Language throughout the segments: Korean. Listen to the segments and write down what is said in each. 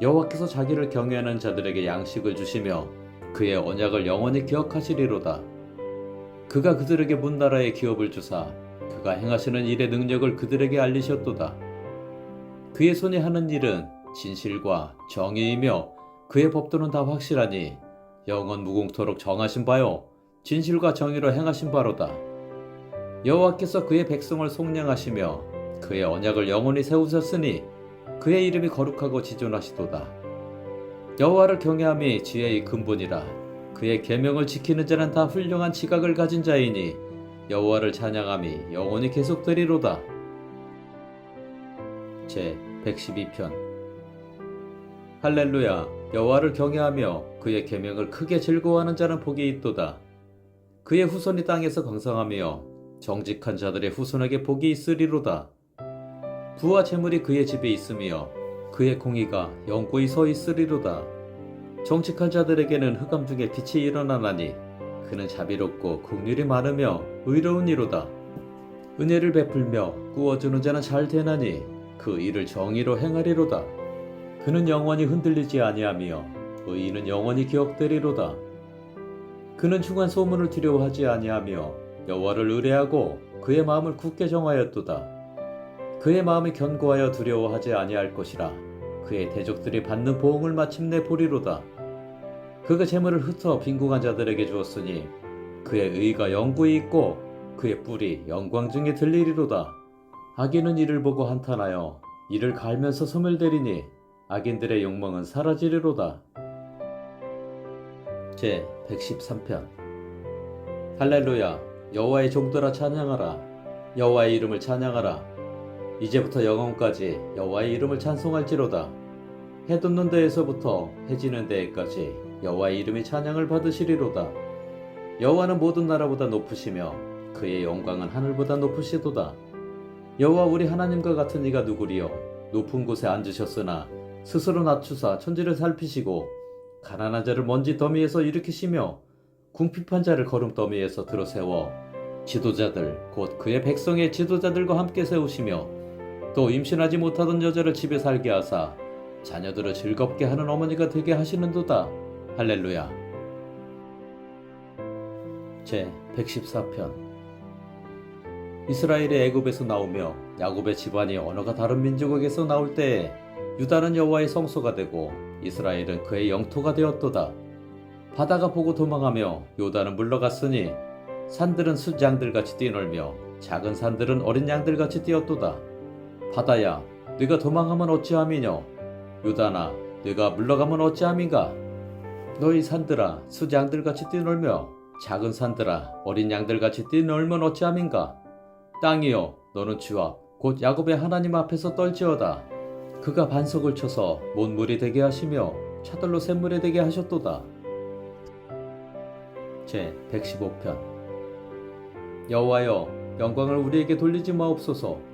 여호와께서 자기를 경외하는 자들에게 양식을 주시며 그의 언약을 영원히 기억하시리로다. 그가 그들에게 문나라의 기업을 주사 그가 행하시는 일의 능력을 그들에게 알리셨도다. 그의 손이 하는 일은 진실과 정의이며 그의 법도는 다 확실하니 영원 무궁토록 정하신 바요 진실과 정의로 행하신 바로다. 여호와께서 그의 백성을 속량하시며 그의 언약을 영원히 세우셨으니 그의 이름이 거룩하고 지존하시도다. 여호와를 경외함이 지혜의 근본이라 그의 계명을 지키는 자는 다 훌륭한 지각을 가진 자이니 여호와를 찬양함이 영원히 계속되리로다. 제 112편 할렐루야 여호와를 경외하며 그의 계명을 크게 즐거워하는 자는 복이 있도다. 그의 후손이 땅에서 강성하며 정직한 자들의 후손에게 복이 있으리로다. 부와 재물이 그의 집에 있으며 그의 공의가 영구히 서 있으리로다. 정직한 자들에게는 흑암 중에 빛이 일어나나니 그는 자비롭고 국률이 많으며 의로운 이로다. 은혜를 베풀며 구워주는 자는 잘 되나니 그 일을 정의로 행하리로다. 그는 영원히 흔들리지 아니하며 의인은 영원히 기억되리로다. 그는 중한 소문을 두려워하지 아니하며 여호와를 의뢰하고 그의 마음을 굳게 정하였도다. 그의 마음이 견고하여 두려워하지 아니할 것이라 그의 대적들이 받는 보응을 마침내 보리로다. 그가 재물을 흩어 빈궁한 자들에게 주었으니 그의 의가 영구히 있고 그의 뿔이 영광 중에 들리리로다. 악인은 이를 보고 한탄하여 이를 갈면서 소멸되리니 악인들의 욕망은 사라지리로다. 제 113편 할렐루야 여호와의 종들아 찬양하라 여호와의 이름을 찬양하라 이제부터 영원까지 여호와의 이름을 찬송할지로다. 해 돋는 데에서부터 해 지는 데에까지 여호와의 이름이 찬양을 받으시리로다. 여호와는 모든 나라보다 높으시며 그의 영광은 하늘보다 높으시도다. 여호와 우리 하나님과 같은 이가 누구리요? 높은 곳에 앉으셨으나 스스로 낮추사 천지를 살피시고 가난한 자를 먼지 더미에서 일으키시며 궁핍한 자를 거름 더미에서 들어 세워 지도자들 곧 그의 백성의 지도자들과 함께 세우시며 또 임신하지 못하던 여자를 집에 살게 하사 자녀들을 즐겁게 하는 어머니가 되게 하시는도다. 할렐루야. 제 114편 이스라엘의 애굽에서 나오며 야곱의 집안이 언어가 다른 민족에게서 나올 때에 유다는 여호와의 성소가 되고 이스라엘은 그의 영토가 되었도다. 바다가 보고 도망하며 요다는 물러갔으니 산들은 숫 양들같이 뛰놀며 작은 산들은 어린 양들같이 뛰었도다. 바다야, 네가 도망하면 어찌함이뇨? 유다나, 네가 물러가면 어찌함인가? 너희 산들아, 숫양들같이 뛰놀며 작은 산들아, 어린 양들같이 뛰놀면 어찌함인가? 땅이여, 너는 주와 곧 야곱의 하나님 앞에서 떨지어다. 그가 반석을 쳐서 못물이 되게 하시며 차들로 샘물이 되게 하셨도다. 제 115편 여호와여 영광을 우리에게 돌리지 마옵소서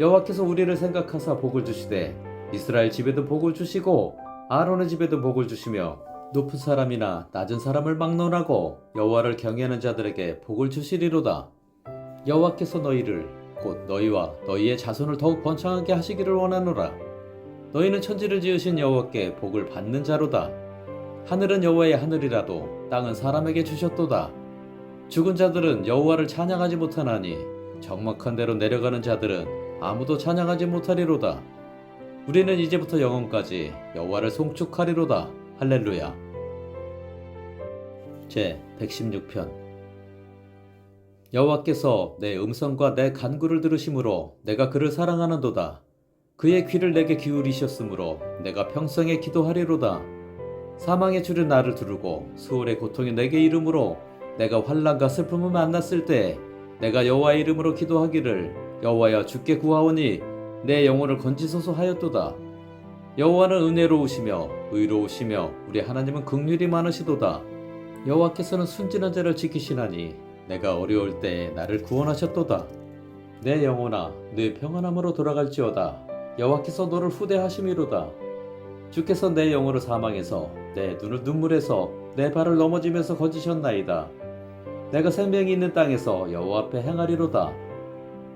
여호와께서 우리를 생각하사 복을 주시되 이스라엘 집에도 복을 주시고 아론의 집에도 복을 주시며 높은 사람이나 낮은 사람을 막론하고 여호와를 경외하는 자들에게 복을 주시리로다. 여호와께서 너희를 곧 너희와 너희의 자손을 더욱 번창하게 하시기를 원하노라. 너희는 천지를 지으신 여호와께 복을 받는 자로다. 하늘은 여호와의 하늘이라도 땅은 사람에게 주셨도다. 죽은 자들은 여호와를 찬양하지 못하나니 적막한 대로 내려가는 자들은 아무도 찬양하지 못하리로다. 우리는 이제부터 영원까지 여호와를 송축하리로다. 할렐루야. 제 116편 여호와께서 내 음성과 내 간구를 들으심으로 내가 그를 사랑하는도다. 그의 귀를 내게 기울이셨으므로 내가 평생에 기도하리로다. 사망의 줄은 나를 두르고 수월의 고통이 내게 이름으로 내가 환란과 슬픔을 만났을 때 내가 여호와의 이름으로 기도하기를 여호와여 주께 구하오니 내 영혼을 건지소서 하였도다. 여호와는 은혜로우시며 의로우시며 우리 하나님은 긍휼이 많으시도다. 여호와께서는 순진한 자를 지키시나니 내가 어려울 때에 나를 구원하셨도다. 내 영혼아 내 평안함으로 돌아갈지어다. 여호와께서 너를 후대하심이로다. 주께서 내 영혼을 사망해서 내 눈을 눈물에서 내 발을 넘어지면서 거지셨나이다. 내가 생명이 있는 땅에서 여호와 앞에 행하리로다.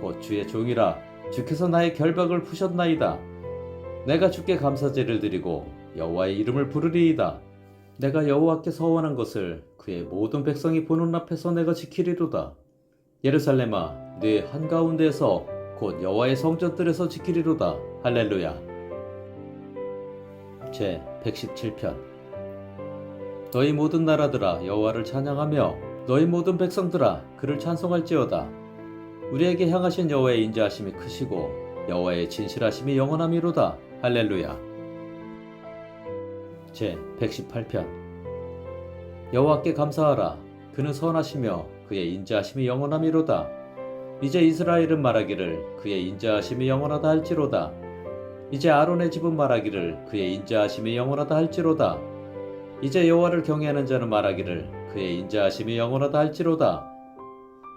곧 주의 종이라 주께서 나의 결박을 푸셨나이다. 내가 주께 감사제를 드리고 여호와의 이름을 부르리이다. 내가 여호와께 서원한 것을 그의 모든 백성이 보는 앞에서 내가 지키리로다. 예루살렘아, 네 한가운데에서 곧 여호와의 성전들에서 지키리로다. 할렐루야. 제 117편 너희 모든 나라들아 여호와를 찬양하며 너희 모든 백성들아 그를 찬송할지어다. 우리에게 향하신 여호와의 인자하심이 크시고 여호와의 진실하심이 영원함이로다. 할렐루야. 제 118편 여호와께 감사하라 그는 선하시며 그의 인자하심이 영원함이로다. 이제 이스라엘은 말하기를 그의 인자하심이 영원하다 할지로다. 이제 아론의 집은 말하기를 그의 인자하심이 영원하다 할지로다. 이제 여호와를 경외하는 자는 말하기를 그의 인자하심이 영원하다 할지로다.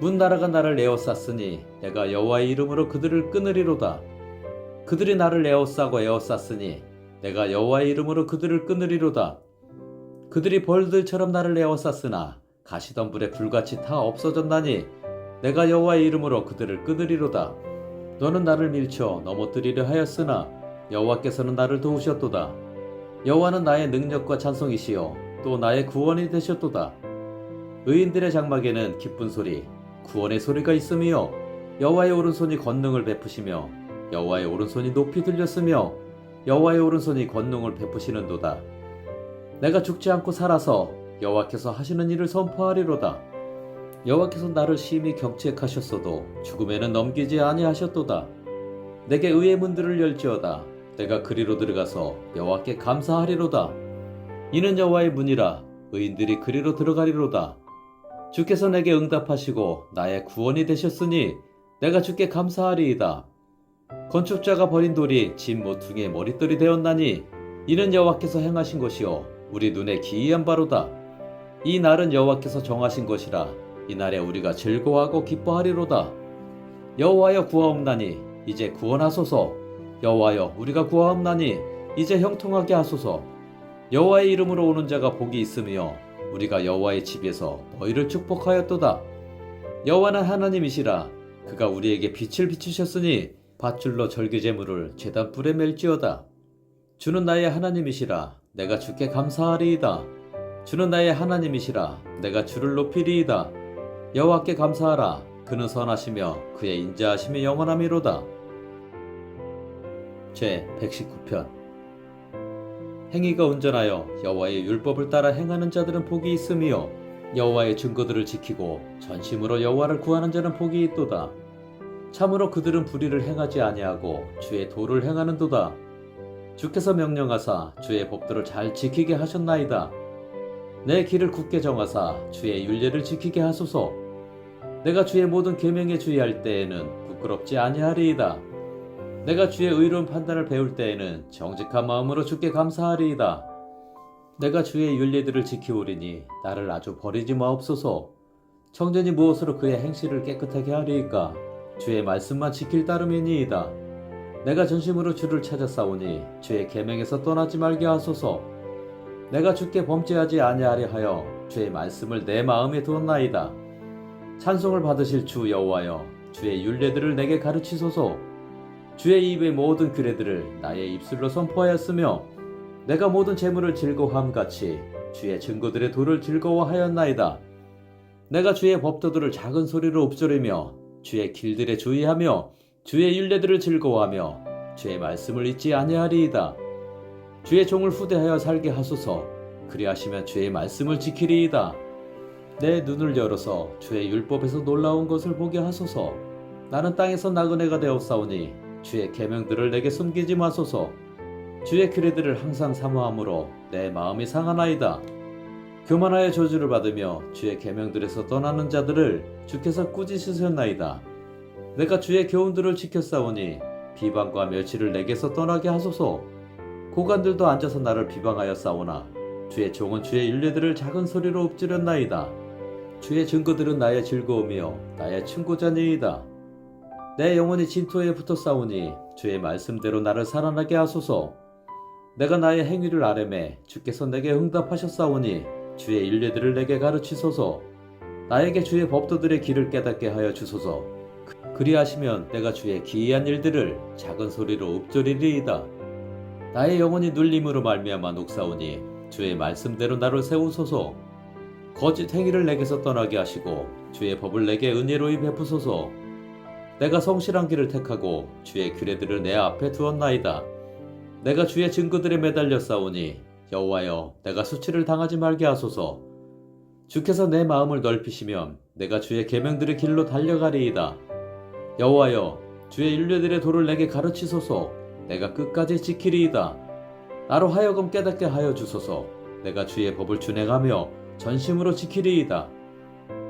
문 나라가 나를 에워쌌으니 내가 여호와의 이름으로 그들을 끊으리로다 그들이 나를 에워싸고 에워쌌으니 내가 여호와의 이름으로 그들을 끊으리로다. 그들이 벌들처럼 나를 에워쌌으나 가시던 불에 불같이 다 없어졌나니 내가 여호와의 이름으로 그들을 끊으리로다. 너는 나를 밀쳐 넘어뜨리려 하였으나 여호와께서는 나를 도우셨도다. 여호와는 나의 능력과 찬송이시요 또 나의 구원이 되셨도다. 의인들의 장막에는 기쁜 소리, 구원의 소리가 있으며 여호와의 오른손이 권능을 베푸시며 여호와의 오른손이 높이 들렸으며 여호와의 오른손이 권능을 베푸시는도다. 내가 죽지 않고 살아서 여호와께서 하시는 일을 선포하리로다. 여호와께서 나를 심히 경책하셨어도 죽음에는 넘기지 아니하셨도다. 내게 의의 문들을 열지어다. 내가 그리로 들어가서 여호와께 감사하리로다. 이는 여호와의 문이라 의인들이 그리로 들어가리로다. 주께서 내게 응답하시고 나의 구원이 되셨으니 내가 주께 감사하리이다. 건축자가 버린 돌이 집 모퉁이의 머릿돌이 되었나니 이는 여호와께서 행하신 것이요 우리 눈에 기이한 바로다. 이 날은 여호와께서 정하신 것이라 이 날에 우리가 즐거워하고 기뻐하리로다. 여호와여 구하옵나니 이제 구원하소서. 여호와여 우리가 구하옵나니 이제 형통하게 하소서. 여호와의 이름으로 오는 자가 복이 있으며 우리가 여호와의 집에서 너희를 축복하였도다. 여호와는 하나님이시라. 그가 우리에게 빛을 비추셨으니 밧줄로 절기 제물을 제단 불에 멜지어다. 주는 나의 하나님이시라. 내가 주께 감사하리이다. 주는 나의 하나님이시라. 내가 주를 높이리이다. 여호와께 감사하라. 그는 선하시며 그의 인자하심이 영원함이로다. 제 119편 행위가 온전하여 여호와의 율법을 따라 행하는 자들은 복이 있음이요. 여호와의 증거들을 지키고 전심으로 여호와를 구하는 자는 복이 있도다. 참으로 그들은 불의를 행하지 아니하고 주의 도를 행하는도다. 주께서 명령하사 주의 법도를 잘 지키게 하셨나이다. 내 길을 굳게 정하사 주의 윤례를 지키게 하소서. 내가 주의 모든 계명에 주의할 때에는 부끄럽지 아니하리이다 내가 주의 의로운 판단을 배울 때에는 정직한 마음으로 주께 감사하리이다. 내가 주의 윤례들을 지키오리니 나를 아주 버리지 마옵소서. 청전이 무엇으로 그의 행실을 깨끗하게 하리이까? 주의 말씀만 지킬 따름이니이다. 내가 전심으로 주를 찾아 싸우니 주의 계명에서 떠나지 말게 하소서. 내가 주께 범죄하지 아니하려 하여 주의 말씀을 내 마음에 두었나이다. 찬송을 받으실 주 여호와여 주의 윤례들을 내게 가르치소서. 주의 입의 모든 규례들을 나의 입술로 선포하였으며 내가 모든 재물을 즐거워함 같이 주의 증거들의 도를 즐거워하였나이다. 내가 주의 법도들을 작은 소리로 읊조리며 주의 길들에 주의하며 주의 윤례들을 즐거워하며 주의 말씀을 잊지 아니하리이다. 주의 종을 후대하여 살게 하소서. 그리하시면 주의 말씀을 지키리이다. 내 눈을 열어서 주의 율법에서 놀라운 것을 보게 하소서. 나는 땅에서 나그네가 되었사오니 주의 계명들을 내게 숨기지 마소서. 주의 규례들을 항상 사모함으로 내 마음이 상하나이다. 교만하여 저주를 받으며 주의 계명들에서 떠나는 자들을 주께서 꾸짖으셨나이다. 내가 주의 교훈들을 지켰사오니 비방과 멸치를 내게서 떠나게 하소서. 고관들도 앉아서 나를 비방하여 싸우나 주의 종은 주의 윤례들을 작은 소리로 읊조렸나이다. 주의 증거들은 나의 즐거움이요 나의 친구자니이다. 내 영혼이 진토에 붙어 싸우니 주의 말씀대로 나를 살아나게 하소서. 내가 나의 행위를 아뢰매 주께서 내게 응답하셨사오니 주의 윤례들을 내게 가르치소서. 나에게 주의 법도들의 길을 깨닫게 하여 주소서. 그- 그리하시면 내가 주의 기이한 일들을 작은 소리로 읊조리리이다. 나의 영혼이 눌림으로 말미암아 녹사오니 주의 말씀대로 나를 세우소서. 거짓 행위를 내게서 떠나게 하시고 주의 법을 내게 은혜로이 베푸소서. 내가 성실한 길을 택하고 주의 규례들을 내 앞에 두었나이다. 내가 주의 증거들에 매달려 싸우니 여호와여 내가 수치를 당하지 말게 하소서. 주께서 내 마음을 넓히시면 내가 주의 계명들의 길로 달려가리이다. 여호와여 주의 윤례들의 도를 내게 가르치소서. 내가 끝까지 지키리이다. 나로 하여금 깨닫게 하여 주소서. 내가 주의 법을 준행하며 전심으로 지키리이다.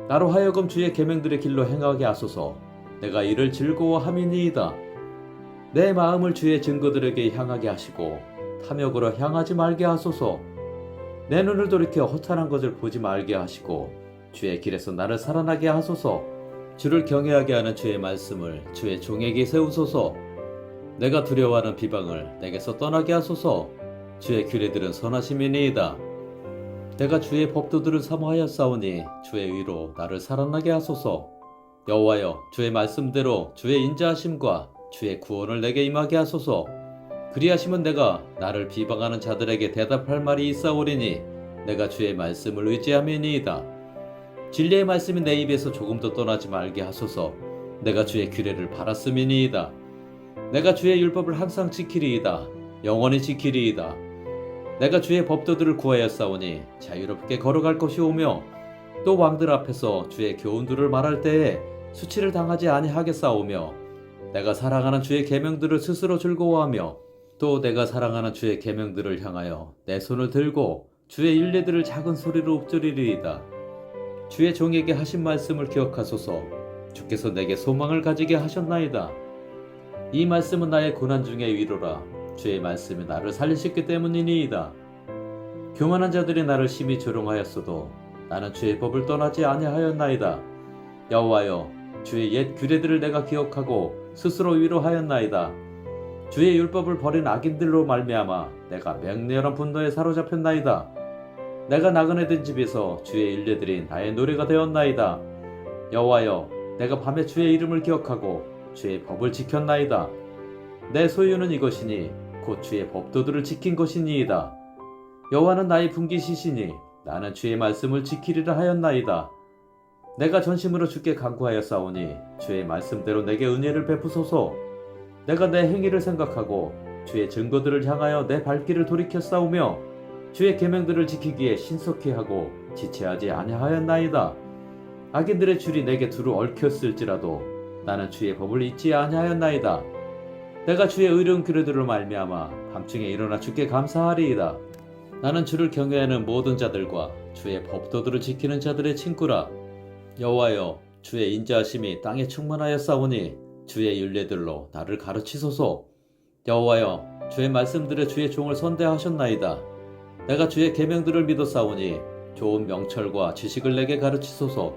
나로 하여금 주의 계명들의 길로 행하게 하소서. 내가 이를 즐거워함이니이다. 내 마음을 주의 증거들에게 향하게 하시고 탐욕으로 향하지 말게 하소서. 내 눈을 돌이켜 허탄한 것을 보지 말게 하시고 주의 길에서 나를 살아나게 하소서. 주를 경외하게 하는 주의 말씀을 주의 종에게 세우소서. 내가 두려워하는 비방을 내게서 떠나게 하소서. 주의 규례들은 선하심이니이다. 내가 주의 법도들을 사모하였사오니 주의 의로 나를 살아나게 하소서. 여호와여 주의 말씀대로 주의 인자하심과 주의 구원을 내게 임하게 하소서. 그리하시면 내가 나를 비방하는 자들에게 대답할 말이 있사오리니 내가 주의 말씀을 의지함이니이다. 진리의 말씀이 내 입에서 조금도 떠나지 말게 하소서. 내가 주의 규례를 바랐음이니이다. 내가 주의 율법을 항상 지키리이다. 영원히 지키리이다. 내가 주의 법도들을 구하였사오니 자유롭게 걸어갈 것이 오며 또 왕들 앞에서 주의 교훈들을 말할 때에 수치를 당하지 아니하겠사오며 내가 사랑하는 주의 계명들을 스스로 즐거워하며 또 내가 사랑하는 주의 계명들을 향하여 내 손을 들고 주의 윤례들을 작은 소리로 읊조리리이다. 주의 종에게 하신 말씀을 기억하소서. 주께서 내게 소망을 가지게 하셨나이다. 이 말씀은 나의 고난 중의 위로라. 주의 말씀이 나를 살리셨기 때문이니이다. 교만한 자들이 나를 심히 조롱하였어도 나는 주의 법을 떠나지 아니하였나이다. 여호와여, 주의 옛 규례들을 내가 기억하고 스스로 위로하였나이다. 주의 율법을 버린 악인들로 말미암아 내가 맹렬한 분노에 사로잡혔나이다. 내가 나그네 된 집에서 주의 윤례들이 나의 노래가 되었나이다. 여호와여, 내가 밤에 주의 이름을 기억하고 주의 법을 지켰나이다. 내 소유는 이것이니 곧 주의 법도들을 지킨 것이니이다. 여호와는 나의 분기시시니 나는 주의 말씀을 지키리라 하였나이다. 내가 전심으로 주께 간구하였사오니 주의 말씀대로 내게 은혜를 베푸소서. 내가 내 행위를 생각하고 주의 증거들을 향하여 내 발길을 돌이켜 싸우며 주의 계명들을 지키기에 신속히 하고 지체하지 아니하였나이다. 악인들의 줄이 내게 두루 얽혔을지라도 나는 주의 법을 잊지 아니하였나이다. 내가 주의 의로운 규례들을 말미암아 밤중에 일어나 주께 감사하리이다. 나는 주를 경외하는 모든 자들과 주의 법도들을 지키는 자들의 친구라. 여호와여, 주의 인자하심이 땅에 충만하였사오니 주의 윤례들로 나를 가르치소서. 여호와여, 주의 말씀들에 주의 종을 선대하셨나이다. 내가 주의 계명들을 믿었사오니 좋은 명철과 지식을 내게 가르치소서.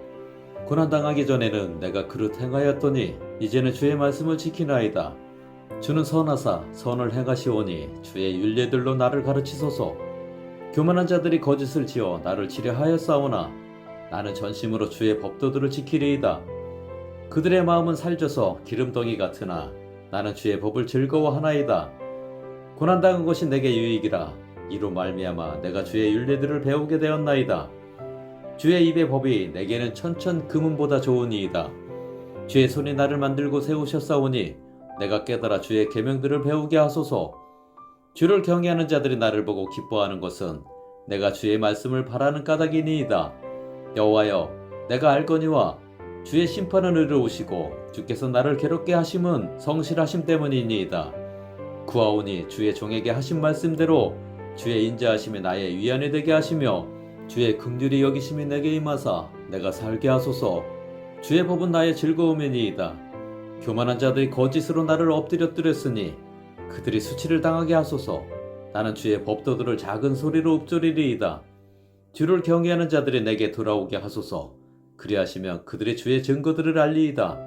고난 당하기 전에는 내가 그릇 행하였더니 이제는 주의 말씀을 지키나이다. 주는 선하사 선을 행하시오니 주의 윤례들로 나를 가르치소서. 교만한 자들이 거짓을 지어 나를 지뢰하였사오나 나는 전심으로 주의 법도들을 지키리이다. 그들의 마음은 살쪄서 기름덩이 같으나 나는 주의 법을 즐거워하나이다. 고난당한 것이 내게 유익이라 이로 말미암아 내가 주의 윤례들을 배우게 되었나이다. 주의 입의 법이 내게는 천천 금은보다 좋으니이다. 주의 손이 나를 만들고 세우셨사오니 내가 깨달아 주의 계명들을 배우게 하소서. 주를 경외하는 자들이 나를 보고 기뻐하는 것은 내가 주의 말씀을 바라는 까닭이니이다. 여호와여, 내가 알거니와 주의 심판은 의로우시고 주께서 나를 괴롭게 하심은 성실하심 때문이니이다. 구하오니 주의 종에게 하신 말씀대로 주의 인자하심이 나의 위안이 되게 하시며 주의 긍휼이 여기심이 내게 임하사 내가 살게 하소서. 주의 법은 나의 즐거움이니이다. 교만한 자들이 거짓으로 나를 엎드려뜨렸으니 그들이 수치를 당하게 하소서. 나는 주의 법도들을 작은 소리로 읊조리리이다. 주를 경외하는 자들이 내게 돌아오게 하소서. 그리하시면 그들이 주의 증거들을 알리이다.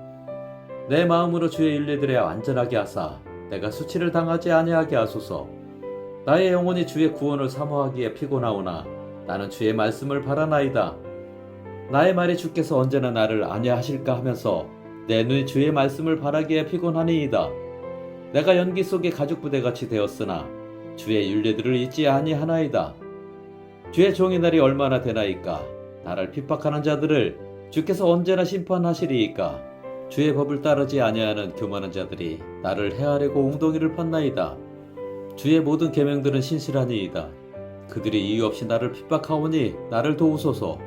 내 마음으로 주의 윤례들에 완전하게 하사 내가 수치를 당하지 아니하게 하소서. 나의 영혼이 주의 구원을 사모하기에 피곤하오나 나는 주의 말씀을 바라나이다. 나의 말이 주께서 언제나 나를 아니하실까 하면서 내 눈이 주의 말씀을 바라기에 피곤하니이다. 내가 연기 속에 가죽 부대같이 되었으나 주의 윤례들을 잊지 아니하나이다. 주의 종의 날이 얼마나 되나이까? 나를 핍박하는 자들을 주께서 언제나 심판하시리이까? 주의 법을 따르지 아니하는 교만한 자들이 나를 해하려고 웅덩이를 팠나이다. 주의 모든 계명들은 신실하니이다. 그들이 이유 없이 나를 핍박하오니 나를 도우소서.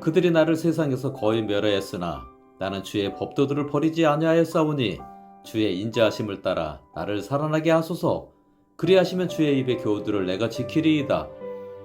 그들이 나를 세상에서 거의 멸하였으나 나는 주의 법도들을 버리지 아니하였사오니 주의 인자하심을 따라 나를 살아나게 하소서. 그리하시면 주의 입의 교훈들을 내가 지키리이다.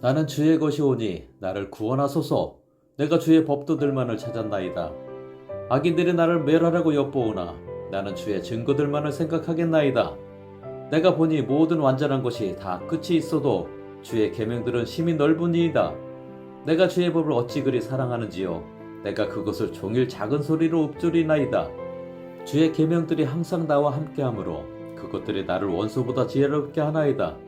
나는 주의 것이오니 나를 구원하소서. 내가 주의 법도들만을 찾았나이다. 악인들이 나를 멸하라고 엿보오나 나는 주의 증거들만을 생각하겠나이다. 내가 보니 모든 완전한 것이 다 끝이 있어도 주의 계명들은 심히 넓으니이다. 내가 주의 법을 어찌 그리 사랑하는지요. 내가 그것을 종일 작은 소리로 읊조리나이다. 주의 계명들이 항상 나와 함께하므로 그것들이 나를 원수보다 지혜롭게 하나이다.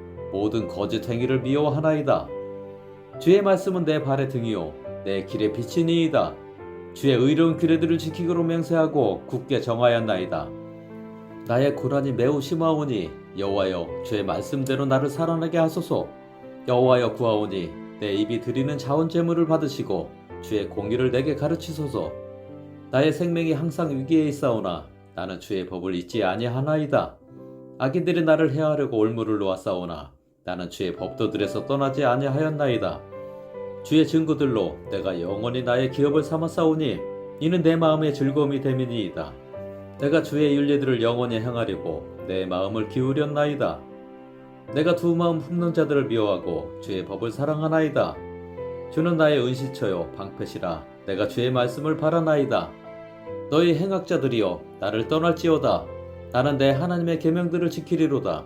모든 거짓 행위를 미워하나이다. 주의 말씀은 내 발의 등이요 내 길의 빛이니이다. 주의 의로운 규례들을 지키기로 맹세하고 굳게 정하였나이다. 나의 고난이 매우 심하오니 여호와여 주의 말씀대로 나를 살아나게 하소서. 여호와여 구하오니 내 입이 드리는 자원 제물을 받으시고 주의 공의를 내게 가르치소서. 나의 생명이 항상 위기에 있사오나 나는 주의 법을 잊지 아니하나이다. 악인들이 나를 해하려고 올무를 놓았사오나 나는 주의 법도들에서 떠나지 아니하였나이다. 주의 증거들로 내가 영원히 나의 기업을 싸우니 이는 내 마음의 즐거움이 됨이니이다. 내가 주의 윤례들을 영원히 행하려고 내 마음을 기울였나이다. 내가 두 마음 품는 자들을 미워하고 주의 법을 사랑하나이다. 주는 나의 은시처요 방패시라 내가 주의 말씀을 바라나이다. 너희 행악자들이여 나를 떠날지어다. 나는 내 하나님의 계명들을 지키리로다.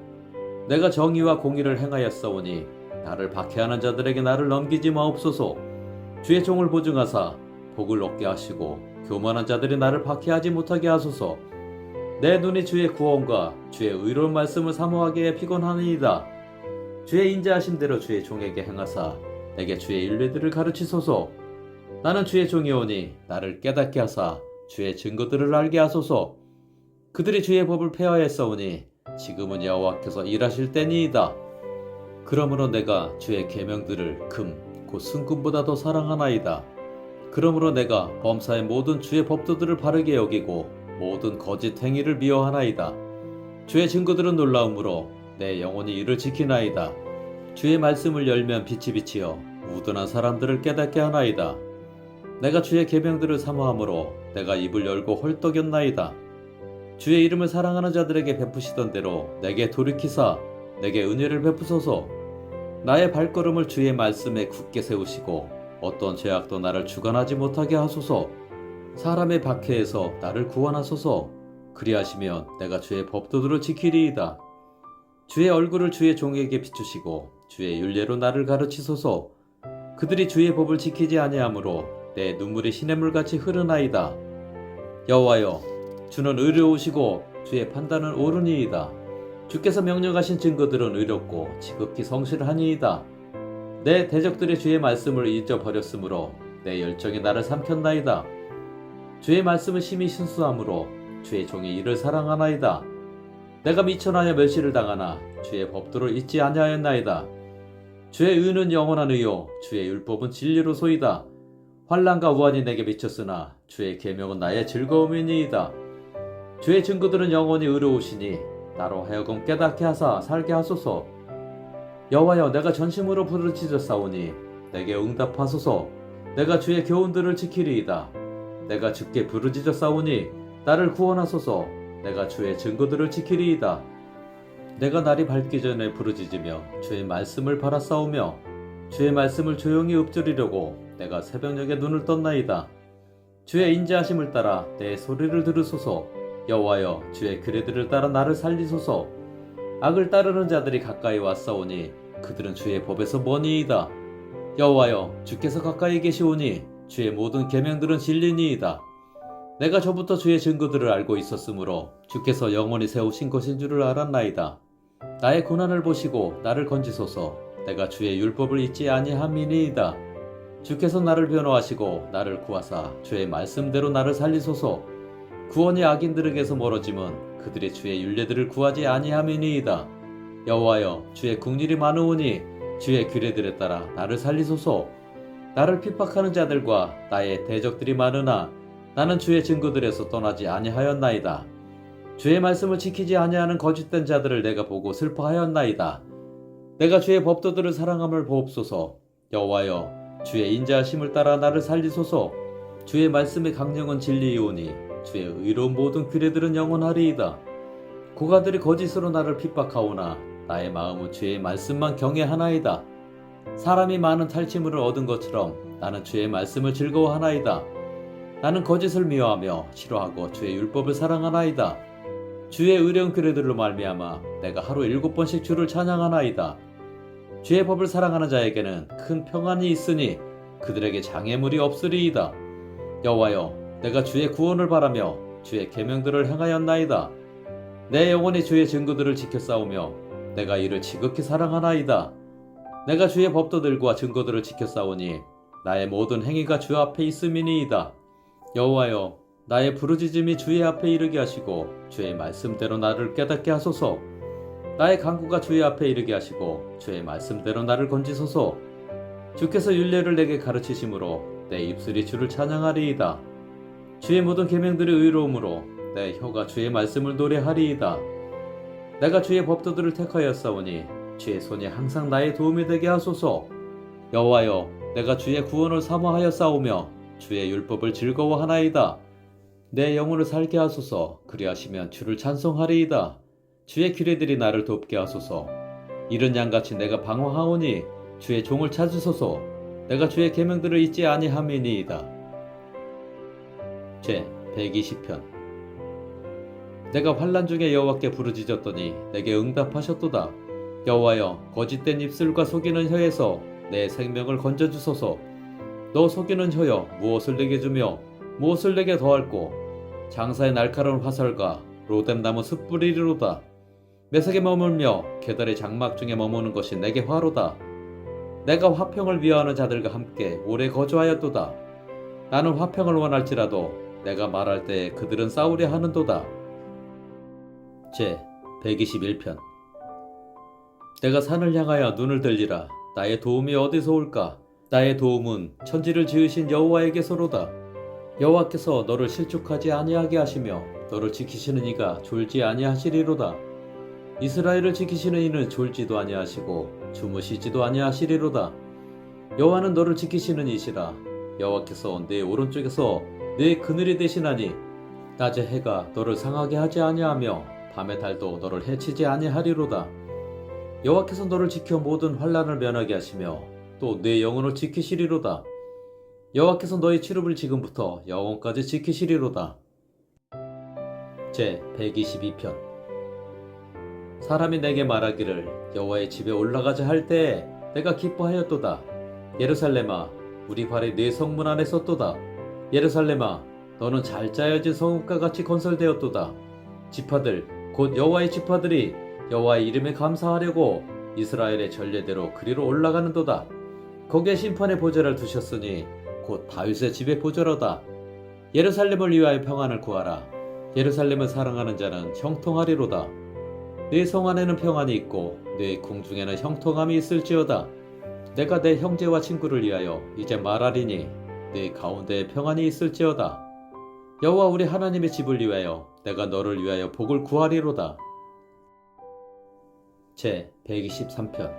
내가 정의와 공의를 행하였사오니 나를 박해하는 자들에게 나를 넘기지 마옵소서. 주의 종을 보증하사 복을 얻게 하시고 교만한 자들이 나를 박해하지 못하게 하소서. 내 눈이 주의 구원과 주의 의로운 말씀을 사모하기에 피곤하니이다. 주의 인자하심대로 주의 종에게 행하사 내게 주의 윤례들을 가르치소서. 나는 주의 종이오니 나를 깨닫게 하사 주의 증거들을 알게 하소서. 그들이 주의 법을 폐하였사오니 지금은 여호와께서 일하실 때니이다. 그러므로 내가 주의 계명들을 금곧 승금보다 더 사랑하나이다. 그러므로 내가 범사의 모든 주의 법도들을 바르게 여기고 모든 거짓 행위를 미워하나이다. 주의 증거들은 놀라움으로 내 영혼이 이를 지키나이다. 주의 말씀을 열면 빛이 비치어 우둔한 사람들을 깨닫게 하나이다. 내가 주의 계명들을 사모함으로 내가 입을 열고 헐떡였나이다. 주의 이름을 사랑하는 자들에게 베푸시던 대로 내게 돌이키사 내게 은혜를 베푸소서. 나의 발걸음을 주의 말씀에 굳게 세우시고 어떤 죄악도 나를 주관하지 못하게 하소서. 사람의 박해에서 나를 구원하소서. 그리하시면 내가 주의 법도들을 지키리이다. 주의 얼굴을 주의 종에게 비추시고 주의 윤례로 나를 가르치소서. 그들이 주의 법을 지키지 아니하므로 내 눈물이 시냇물같이 흐르나이다. 여호와여, 주는 의로우시고 주의 판단은 옳으니이다. 주께서 명령하신 증거들은 의롭고 지극히 성실하니이다. 내 대적들이 주의 말씀을 잊어버렸으므로 내 열정이 나를 삼켰나이다. 주의 말씀은 심히 신수함으로 주의 종이 이를 사랑하나이다. 내가 미천하여 멸시를 당하나 주의 법도를 잊지 아니하였나이다. 주의 의는 영원한 의요 주의 율법은 진리로 소이다. 환란과 우환이 내게 미쳤으나 주의 계명은 나의 즐거움이니이다. 주의 증거들은 영원히 의로우시니 나로 하여금 깨닫게 하사 살게 하소서. 여호와여 내가 전심으로 부르짖었사오니 내게 응답하소서. 내가 주의 교훈들을 지키리이다. 내가 주께 부르짖었사오니 나를 구원하소서. 내가 주의 증거들을 지키리이다. 내가 날이 밝기 전에 부르짖으며 주의 말씀을 바라 싸우며 주의 말씀을 조용히 읊조리려고 내가 새벽녘에 눈을 떴나이다. 주의 인자하심을 따라 내 소리를 들으소서. 여호와여 주의 규례들을 따라 나를 살리소서. 악을 따르는 자들이 가까이 왔사오니 그들은 주의 법에서 머니이다. 여호와여 주께서 가까이 계시오니 주의 모든 계명들은 진리니이다. 내가 저부터 주의 증거들을 알고 있었으므로 주께서 영원히 세우신 것인 줄을 알았나이다. 나의 고난을 보시고 나를 건지소서. 내가 주의 율법을 잊지 아니함이니이다. 주께서 나를 변호하시고 나를 구하사 주의 말씀대로 나를 살리소서. 구원이 악인들에게서 멀어짐은 그들이 주의 윤례들을 구하지 아니함이니이다. 여호와여 주의 국률이 많으오니 주의 규례들에 따라 나를 살리소서. 나를 핍박하는 자들과 나의 대적들이 많으나 나는 주의 증거들에서 떠나지 아니하였나이다. 주의 말씀을 지키지 아니하는 거짓된 자들을 내가 보고 슬퍼하였나이다. 내가 주의 법도들을 사랑함을 보옵소서. 여호와여 주의 인자하심을 따라 나를 살리소서. 주의 말씀의 강령은 진리이오니 주의 의로운 모든 규례들은 영원하리이다. 고가들이 거짓으로 나를 핍박하오나 나의 마음은 주의 말씀만 경외하나이다. 사람이 많은 탈취물을 얻은 것처럼 나는 주의 말씀을 즐거워하나이다. 나는 거짓을 미워하며 싫어하고 주의 율법을 사랑하나이다. 주의 의령 규례들로 말미암아 내가 하루 일곱 번씩 주를 찬양하나이다. 주의 법을 사랑하는 자에게는 큰 평안이 있으니 그들에게 장애물이 없으리이다. 여호와여, 내가 주의 구원을 바라며 주의 계명들을 행하였나이다. 내 영혼이 주의 증거들을 지켜 싸우며 내가 이를 지극히 사랑하나이다. 내가 주의 법도들과 증거들을 지켜 싸우니 나의 모든 행위가 주 앞에 있음이니이다. 여호와여 나의 부르짖음이 주의 앞에 이르게 하시고 주의 말씀대로 나를 깨닫게 하소서. 나의 간구가 주의 앞에 이르게 하시고 주의 말씀대로 나를 건지소서. 주께서 윤례를 내게 가르치심으로 내 입술이 주를 찬양하리이다. 주의 모든 계명들이 의로움으로 내 혀가 주의 말씀을 노래하리이다. 내가 주의 법도들을 택하였사오니 주의 손이 항상 나의 도움이 되게 하소서. 여호와여, 내가 주의 구원을 사모하여 싸우며 주의 율법을 즐거워하나이다. 내 영혼을 살게 하소서. 그리하시면 주를 찬송하리이다. 주의 규례들이 나를 돕게 하소서. 이른 양같이 내가 방황하오니 주의 종을 찾으소서. 내가 주의 계명들을 잊지 아니함이니이다. 제 120편 내가 환란 중에 여호와께 부르짖었더니 내게 응답하셨도다. 여호와여 거짓된 입술과 속이는 혀에서 내 생명을 건져 주소서. 너 속이는 혀여 무엇을 내게 주며 무엇을 내게 더할꼬 장사의 날카로운 화살과 로뎀나무 숯불이리로다. 매석에 머물며 계달의 장막 중에 머무는 것이 내게 화로다. 내가 화평을 위하는 자들과 함께 오래 거주하였도다. 나는 화평을 원할지라도 내가 말할 때 그들은 싸우려 하는도다. 제 121편. 내가 산을 향하여 눈을 들리라. 나의 도움이 어디서 올까? 나의 도움은 천지를 지으신 여호와에게서로다. 여호와께서 너를 실족하지 아니하게 하시며 너를 지키시는 이가 졸지 아니하시리로다. 이스라엘을 지키시는 이는 졸지도 아니하시고 주무시지도 아니하시리로다. 여호와는 너를 지키시는 이시라. 여호와께서 내 오른쪽에서 내 그늘이 되시나니 낮에 해가 너를 상하게 하지 아니하며 밤의 달도 너를 해치지 아니하리로다. 여호와께서 너를 지켜 모든 환란을 면하게 하시며 또 내 영혼을 지키시리로다. 여호와께서 너의 치릅을 지금부터 영원까지 지키시리로다. 제 122편 사람이 내게 말하기를 여호와의 집에 올라가자 할 때에 내가 기뻐하였도다. 예루살렘아 우리 발이 네 성문 안에 섰도다. 예루살렘아 너는 잘 짜여진 성읍과 같이 건설되었도다. 지파들 곧 여호와의 지파들이 여호와의 이름에 감사하려고 이스라엘의 전례대로 그리로 올라가는도다. 거기에 심판의 보좌를 두셨으니 곧 다윗의 집의 보좌로다. 예루살렘을 위하여 평안을 구하라. 예루살렘을 사랑하는 자는 형통하리로다. 네 성 안에는 평안이 있고 네 궁중에는 형통함이 있을지어다. 내가 내 형제와 친구를 위하여 이제 말하리니 네 가운데에 평안이 있을지어다. 여호와 우리 하나님의 집을 위하여 내가 너를 위하여 복을 구하리로다. 제 123편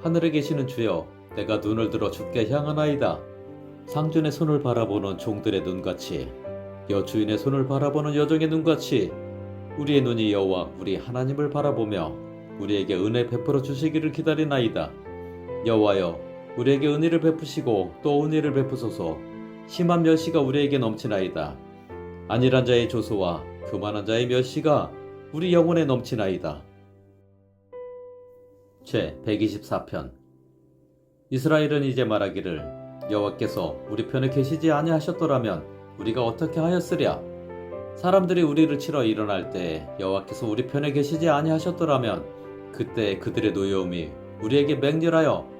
하늘에 계시는 주여 내가 눈을 들어 주께 향하나이다. 상준의 손을 바라보는 종들의 눈같이 여주인의 손을 바라보는 여종의 눈같이 우리의 눈이 여호와 우리 하나님을 바라보며 우리에게 은혜 베풀어 주시기를 기다리나이다. 여호와여 우리에게 은혜를 베푸시고 또 은혜를 베푸소서 심한 멸시가 우리에게 넘치나이다. 안일한 자의 조소와 교만한 자의 멸시가 우리 영혼에 넘치나이다. 제 124편 이스라엘은 이제 말하기를 여호와께서 우리 편에 계시지 아니하셨더라면 우리가 어떻게 하였으랴 사람들이 우리를 치러 일어날 때 여호와께서 우리 편에 계시지 아니하셨더라면 그때 그들의 노여움이 우리에게 맹렬하여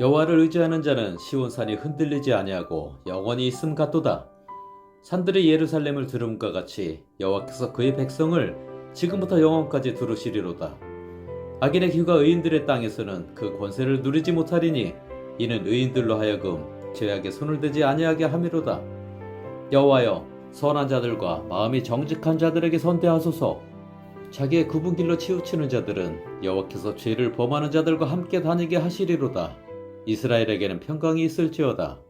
여호와를 의지하는 자는 시온산이 흔들리지 아니하고 영원히 있음 같도다. 산들이 예루살렘을 들음과 같이 여호와께서 그의 백성을 지금부터 영원까지 두루시리로다. 악인의 귀가 의인들의 땅에서는 그 권세를 누리지 못하리니 이는 의인들로 하여금 죄악에 손을 대지 아니하게 함이로다. 여호와여 선한 자들과 마음이 정직한 자들에게 선대하소서. 자기의 굽은 길로 치우치는 자들은 여호와께서 죄를 범하는 자들과 함께 다니게 하시리로다. 이스라엘에게는 평강이 있을지어다.